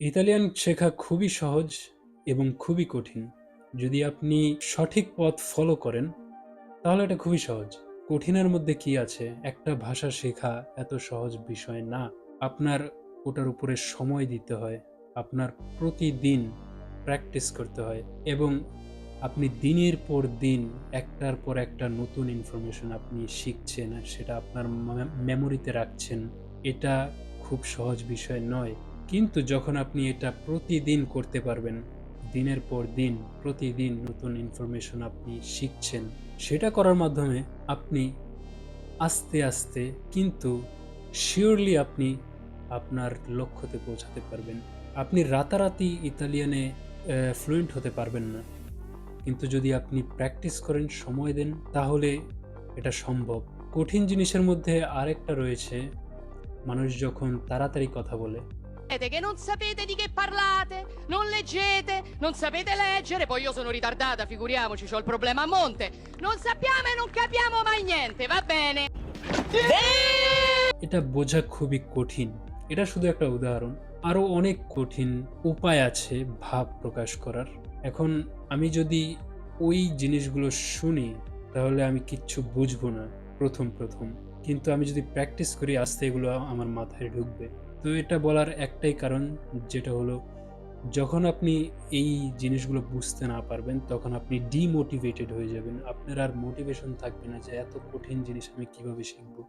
Italian শেখা খুবই সহজ এবং খুবই কঠিন। যদি আপনি সঠিক পথ ফলো করেন, তাহলে এটা খুবই সহজ। কঠিনের মধ্যে কি আছে? একটা ভাষা শেখা এত সহজ বিষয় না। আপনার ওটার উপরে সময় দিতে হয়, আপনার প্রতিদিন প্র্যাকটিস করতে হয় এবং আপনি দিনের পর দিন একটার পর একটা নতুন ইনফরমেশন আপনি শিখছেন আর সেটা আপনার মেমোরিতে রাখছেন, এটা খুব সহজ বিষয় নয়। কিন্তু যখন আপনি এটা প্রতিদিন করতে পারবেন, দিনের পর দিন, প্রতিদিন নতুন ইনফরমেশন আপনি শিখছেন, সেটা করার মাধ্যমে আপনি আস্তে আস্তে কিন্তু শিওরলি আপনি আপনার লক্ষ্যতে পৌঁছাতে পারবেন। আপনি রাতারাতি ইতালিয়ানে ফ্লুয়েন্ট হতে পারবেন না। কিন্তু যদি আপনি প্র্যাকটিস করেন, সময় দেন, তাহলে এটা সম্ভব। কঠিন জিনিসের মধ্যে আরেকটা রয়েছে, মানুষ যখন তাড়াতাড়ি কথা বলে Sapete che non sapete di che parlate, non leggete, non sapete leggere, poi io sono ritardata, figuriamoci, ho il problema a monte. Non sappiamo e non capiamo mai niente, va bene? এটা বোঝা খুবই কঠিন এটা শুধু একটা উদাহরণ আরও অনেক কঠিন উপায় আছে ভাব প্রকাশ করার এখন আমি যদি ওই জিনিসগুলো শুনি তাহলে আমি কিচ্ছু বুঝব না প্রথম প্রথম কিন্তু আমি যদি প্র্যাকটিস করি আস্তে এগুলো আমার মাথায় ঢুকবে তো এটা বলার একটাই কারণ যেটা হলো, যখন আপনি এই জিনিসগুলো বুঝতে না পারবেন, তখন আপনি ডিমোটিভেটেড হয়ে যাবেন। আপনার আর মোটিভেশন থাকবে না যে এত কঠিন জিনিস আমি কীভাবে শিখব।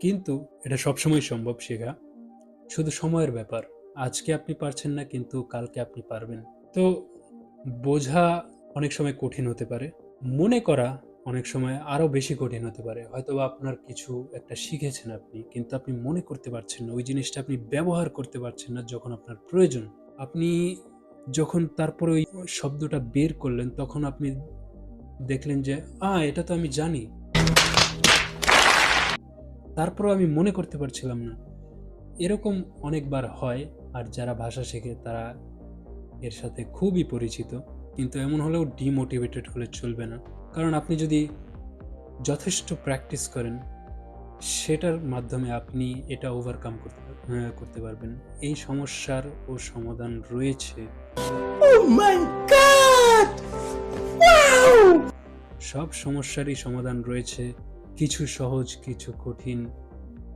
কিন্তু এটা সবসময় সম্ভব শেখা। শুধু সময়ের ব্যাপার। আজকে আপনি পারছেন না, কিন্তু কালকে আপনি পারবেন। তো বোঝা অনেক সময় কঠিন হতে পারে। মনে করা অনেক সময় আরও বেশি কঠিন হতে পারে। হয়তো আপনার কিছু একটা শিখেছেন আপনি, কিন্তু আপনি মনে করতে পারছেন না। ওই জিনিসটা আপনি ব্যবহার করতে পারছেন না যখন আপনার প্রয়োজন। আপনি যখন তারপরে ওই শব্দটা বের করলেন, তখন আপনি দেখলেন যে, আ, এটা তো আমি জানি। তারপরও আমি মনে করতে পারছিলাম না। এরকম অনেকবার হয়, আর যারা ভাষা শেখে তারা এর সাথে খুবই পরিচিত। কিন্তু এমন হলেও ডিমোটিভেটেড হলে চলবে না। কারণ আপনি যদি যথেষ্ট প্র্যাকটিস করেন সেটার মাধ্যমে আপনি এটা ওভারকাম করতে করতে পারবেন। এই সমস্যার ও সমাধান রয়েছে। সব সমস্যারই সমাধান রয়েছে। কিছু সহজ কিছু কঠিন।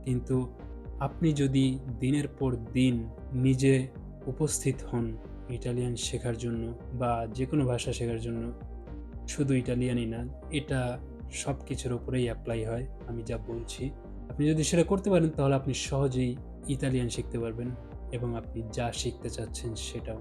কিন্তু আপনি যদি দিনের পর দিন নিজে উপস্থিত হন ইটালিয়ান শেখার জন্য বা যে কোনো ভাষা শেখার জন্য শুধু ইটালিয়ানই না, এটা সব কিছুর উপরেই অ্যাপ্লাই হয়, আমি যা বলছি। আপনি যদি সেটা করতে পারেন, তাহলে আপনি সহজেই ইতালিয়ান শিখতে পারবেন এবং আপনি যা শিখতে চাচ্ছেন সেটাও।